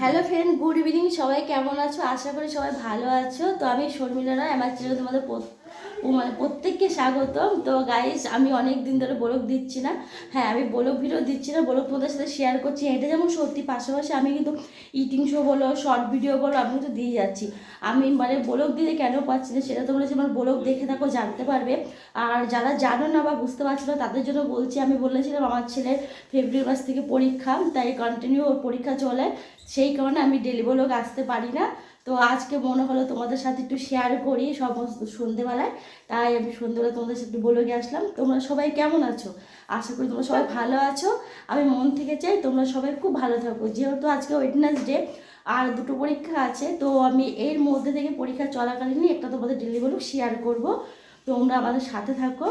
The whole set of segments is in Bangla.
হ্যালো ফ্রেন্ড গুড ইভিনিং সবাই কেমন আছো? আশা করি সবাই ভালো আছো। তো আমি শর্মিলা রায়, আমার চ্যানেলে তোমাদের ও মানে প্রত্যেককে স্বাগতম। তো গাইস আমি অনেক দিন ধরে ব্লগ দিচ্ছি না। হ্যাঁ আমি ব্লগ ভিডিও দিচ্ছি না ব্লগ তোমাদের সাথে শেয়ার করছি। এটা যেমন সত্যি, পাশাপাশি আমি কিন্তু ইটিং শো বলো শর্ট ভিডিও বলো, আমি কিন্তু দিয়ে যাচ্ছি। আমি মানে ব্লগ দিতে কেন পাচ্ছি না, সেটা তোমরা আমার ব্লগ দেখে থাকো, জানতে পারবে। আর যারা জানো না বা বুঝতে পারছ না, তাদের জন্য বলছি, আমি বলেছিলাম আমার ছেলের ফেব্রুয়ারি মাস থেকে পরীক্ষা, তাই কন্টিনিউ ওর পরীক্ষা চলে। সেই কারণে আমি ডেলি ব্লগ আসতে পারি না। তো আজকে মনে হলো তোমাদের সাথে একটু শেয়ার করি সমস্ত সন্ধেবেলায়। তাই আমি সন্ধেবেলা তোমাদের সাথে একটু গিয়ে আসলাম। তোমরা সবাই কেমন আছো? আশা করি তোমরা সবাই ভালো আছো। আমি মন থেকে চাই তোমরা সবাই খুব ভালো থাকো। যেহেতু আজকে ওয়েডনেসডে আর দুটো পরীক্ষা আছে, তো আমি এর মধ্যে থেকে পরীক্ষা চলাকালীনই একটা তোমাদের ডেলি ব্লগ শেয়ার করব। তোমরা আমাদের সাথে থাকো।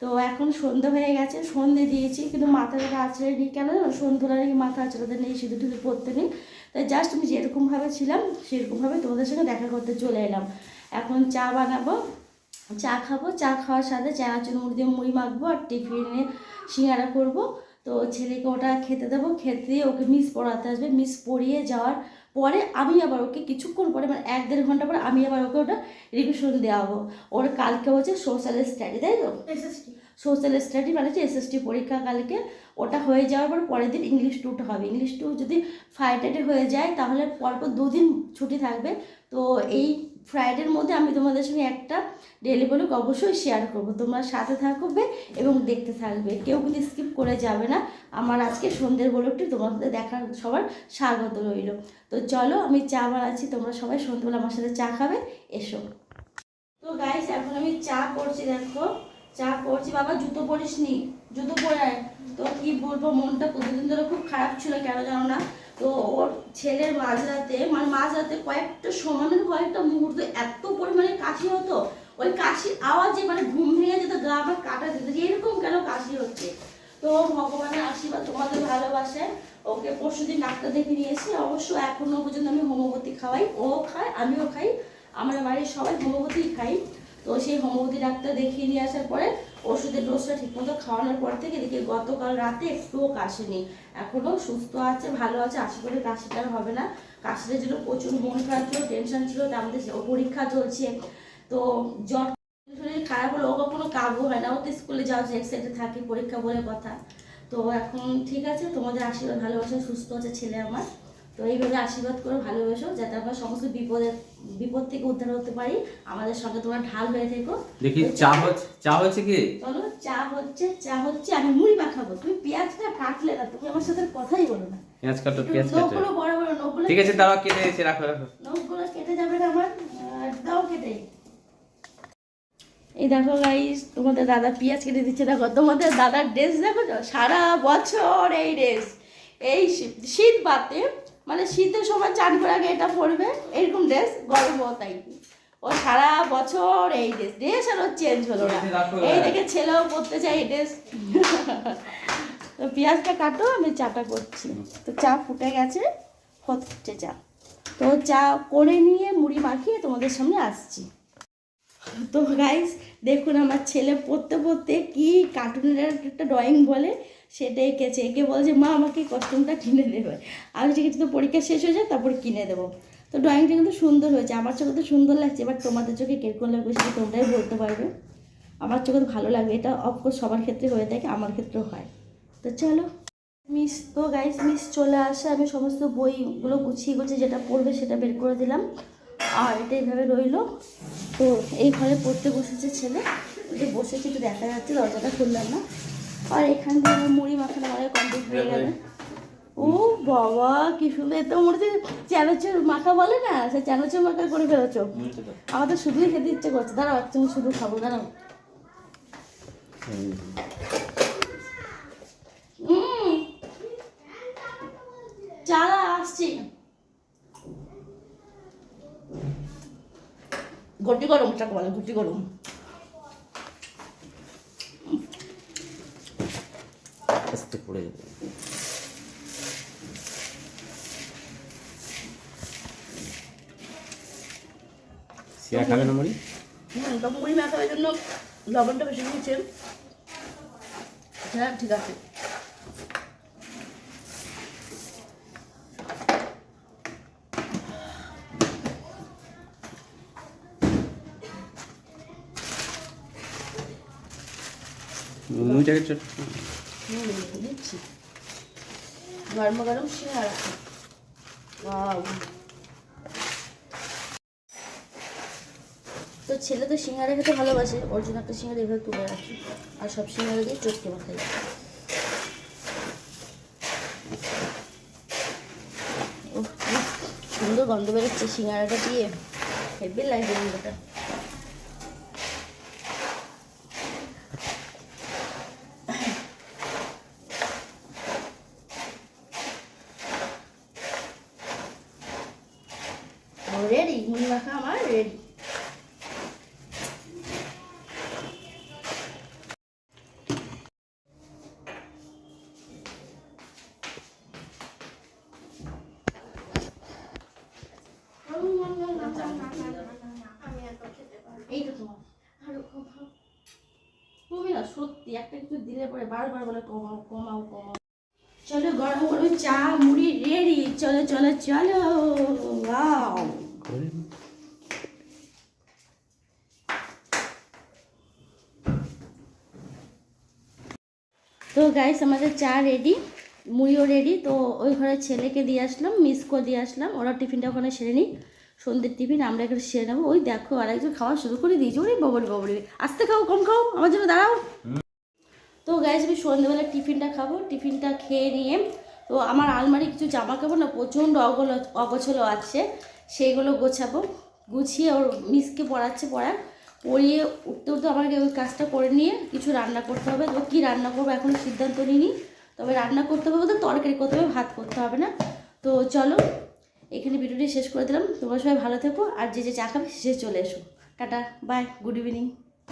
তো এখন সন্ধ্যে হয়ে গেছে, সন্ধে দিয়েছি, কিন্তু মাথা মাথাটা আছড়ে নিই কেন জানো? সন্ধ্যেবেলা নাকি মাথা আছড়াতে নেই সিঁদুর টিঁদুর পরতে নেই। তাই জাস্ট আমি যেরকমভাবে ছিলাম সেরকমভাবে তোমাদের সঙ্গে দেখা করতে চলে এলাম। এখন চা বানাবো চা খাব চা খাওয়ার সাথে চানাচুর মুড়ি দিয়ে মুড়ি মাখবো আর টিফিনে সিঙ্গারা করব। তো ছেলেকে ওটা খেতে দেবো খেতে দিয়ে ওকে মিস পড়াতে আসবে। মিস পড়িয়ে যাওয়ার পরে আমি আবার ওকে কিছুক্ষণ পরে মানে এক দেড় ঘণ্টা পরে আমি আবার ওকে ওটা রিভিশন দেওয়াবো। ওর কালকে হচ্ছে সোশ্যাল স্টাডি তাই তো? সোশ্যাল স্টাডি মানে হচ্ছে এসএসটি পরীক্ষা কালকে। ওটা হয়ে যাওয়ার পর পরের দিন ইংলিশ টুটা হবে। ইংলিশ টু যদি ফ্রাইডেতে হয়ে যায়, তাহলে পরপর দুদিন ছুটি থাকবে। তো এই ফ্রাইডের মধ্যে আমি তোমাদের সঙ্গে একটা ডেলি ব্লগ অবশ্যই শেয়ার করব। তোমরা সাথে থাকবে এবং দেখতে থাকবে। কেউ কিন্তু স্কিপ করে যাবে না। আমার আজকে সন্ধ্যের ব্লগটি তোমাদের দেখার সবার স্বাগত রইল। তো চলো, আমি চা বানাচ্ছি। তোমরা সবাই সন্ধ্যেবেলা আমার সাথে চা খাবে। এসো। তো গাইস এখন আমি চা করছি, দেখো। চা করছি। বাবা, জুতো পরিস নি। জুতো পরে। তো কি বলব, মনটা প্রতিদিন ধরে খুব খারাপ ছিল, কেন জানো না? তো ওর ছেলের মাঝরাতে মানে মাঝরাতে কয়েকটা সমানের কয়েকটা মুহূর্ত এত পরিমাণে কাশি হতো। ওই কাশির আওয়াজে মানে ঘুম ভেঙে যেত, গা আমার কাটা যেত, যে এরকম কেন কাশি হচ্ছে? তো ভগবানের আশীর্বাদ, তোমাদের ভালোবাসে ওকে পরশু দিন ডাক্তার দেখে নিয়েছি অবশ্য এখনও পর্যন্ত আমি হোমিওপ্যাথি খাওয়াই। ও খায়, আমিও খাই। আমার বাড়ির সবাই হোমিওপ্যাথি খাই। তো সেই হোমিওপ্যাথি ডাক্তার দেখিয়ে নিয়ে আসার পরে ওষুধের ডোজটা ঠিকমতো খাওয়ানোর পর থেকে দেখি গতকাল রাতে একটুও কাশিনি এখনও সুস্থ আছে, ভালো আছে, আশা করি কাশিটা হবে না। কাশিটার জন্য প্রচুর মন খারাপ ছিল টেনশন ছিল মধ্যে পরীক্ষা চলছে। তো জ্বর শরীর খারাপ হলে ও কখনো কাবু হয় না। ও তো স্কুলে যাওয়া এক্সাইটে থাকে পরীক্ষা বলে কথা। তো এখন ঠিক আছে, তোমাদের আশীর্বাদ, ভালোবাসা, সুস্থ আছে ছেলে আমার। তো এইভাবে আশীর্বাদ করে ভালোবাসো যাতে আমরা সমস্ত বিপদে বিপদ থেকে উদ্ধার হতে পারি। আমাদের সঙ্গে তোমরা ঢাল হয়ে থেকো। দেখি চা হচ্ছে চা হচ্ছে কি? চলো চা হচ্ছে চা হচ্ছে আমি মুড়ি মাখাবো তুমি পেঁয়াজটা কাটলে না তুমি আমার সাথে কথাই বলো না। পেঁয়াজ কাটো পেঁয়াজ কাটো। নখগুলো বড় বড় নখগুলো ঠিক আছে দাঁড়াও কেটে দিয়েছি রাখো রাখো। নখগুলো কেটে যাবে না আমার দাও কেটে। এই দেখো গাইস তোমাদের দাদা পেঁয়াজ কেটে দিচ্ছে। দেখো তোমাদের দাদার ড্রেস দেখো সারা বছর এই ড্রেস এই শীত- শীত বাতে মানে শীতের সময় চান করে আগে এটা পরবে এরকম ড্রেস গরমও তাই ও সারা বছর এই ড্রেস ড্রেস আর চেঞ্জ হলো না। এই দেখে ছেলেও পরতে চাই এই ড্রেস তো পেঁয়াজটা কাটো আমি চাটা করছি। তো চা ফুটে গেছে হচ্ছে চা। তো চা করে নিয়ে মুড়ি মাখিয়ে তোমাদের সামনে আসছি। তো গাইস দেখুন আমার ছেলে পড়তে পড়তে কি কার্টুনের একটা ড্রয়িং বলে। সেটা এঁকেছে একে বলছে, মা, আমাকে কস্টিউমটা কিনে দেবে। আমি ঠিক আছে তো পরীক্ষা শেষ হয়ে যায় তারপর কিনে দেবো। তো ড্রয়িংটা কিন্তু সুন্দর হয়েছে। আমার চোখে তো সুন্দর লাগছে, এবার তোমাদের চোখে কীরকম লাগবে সেটা তোমরাই বলতে পারবে। আমার চোখে তো ভালো লাগবে এটা অফকোর্স সবার ক্ষেত্রে হয়ে থাকে, আমার ক্ষেত্রেও হয়। তো চলো। মিস তো গাইস মিস চলে আসে, আমি সমস্ত বইগুলো গুছিয়ে গুছিয়ে যেটা পড়বে সেটা বের করে দিলাম। আর এটা এইভাবে রইল। তো এই ঘরে পড়তে বসেছে ছেলে যে বসেছে, একটু দেখা যাচ্ছে, দরজাটা খুললাম না। আর এখান থেকে মুড়ি মাখানো মানে কমপ্লিট হয়ে গেল। ও বাবা কি সুন্দর। তো মনে হচ্ছে চ্যানোচুর মাখা বলে না সে চ্যানোচুর মাখা করে ফেলেছো আমাদের শুধুই খেতে ইচ্ছে করছে। দাঁড়াও এক চামচ শুধু খাব দাঁড়াও। হুম চালা আসছি। ঘটি গরম চাকে বলে ঘটি গরম। আস্তে পড়ে যাবে সিয়া খাবে না হ্যাঁ, লবণটা বেশি দিয়েছেন হ্যাঁ ঠিক আছে। Ну, দিচ্ছি গরম গরম সিঙ্গারা. তো ছেলে তো সিঙ্গারা খেতে ভালোবাসে ওর জন্য একটা সিঙ্গারা এভাবে তুলে রাখি। আর সব সিঙ্গারা দিয়ে চটকে মাখাই সুন্দর গন্ধ বেরোচ্ছে সিঙ্গারাটা দিয়ে। হেভি লাগছে গন্ধটা রেডি মুড়ি মাখা আমার রেডি সত্যি একটা কিছু দিলে পরে বারবার বলে কমাও কমাও কমাও। চলো গরম গরম চা মুড়ি রেডি। চলো চলো চলো ওয়াও করে তো গাইস আমাদের চা রেডি মুড়িও রেডি তো ওই ঘরে ছেলেকে দিয়ে আসলাম, মিসকো দিয়ে আসলাম, ওরা টিফিনটা ওখানে সেরে নিই সন্ধ্যের টিফিন, আমরা এখানে সেরে নেব। ওই দেখো, আর একজন খাওয়া শুরু করে দিয়েছি, ওরে ববরি ববরি, আস্তে খাও, কম খাও, আমার জন্য দাঁড়াও। তো গাইস আমি সন্ধ্যেবেলা টিফিনটা খাব, টিফিনটা খেয়ে নিয়ে, তো আমার আলমারি কিছু জামা কাপড় না, প্রচণ্ড অগল, অগোছলো আছে, সেইগুলো গোছাবো, গুছিয়ে ওর মিসকে পড়াচ্ছে পড়ার পড়িয়ে উঠতে উঠতে আমাকে ওই কাজটা করে নিয়ে কিছু রান্না করতে হবে। তো কী রান্না করব এখনও সিদ্ধান্ত নিইনি। তবে রান্না করতে হবে বলতে তরকারি করতে হবে, ভাত করতে হবে না। তো চলো, এখানে ভিডিওটি শেষ করে দিলাম। তোমরা সবাই ভালো থেকো, আর যে যে চা খাবে সে চলে এসো। Tata, bye, good evening.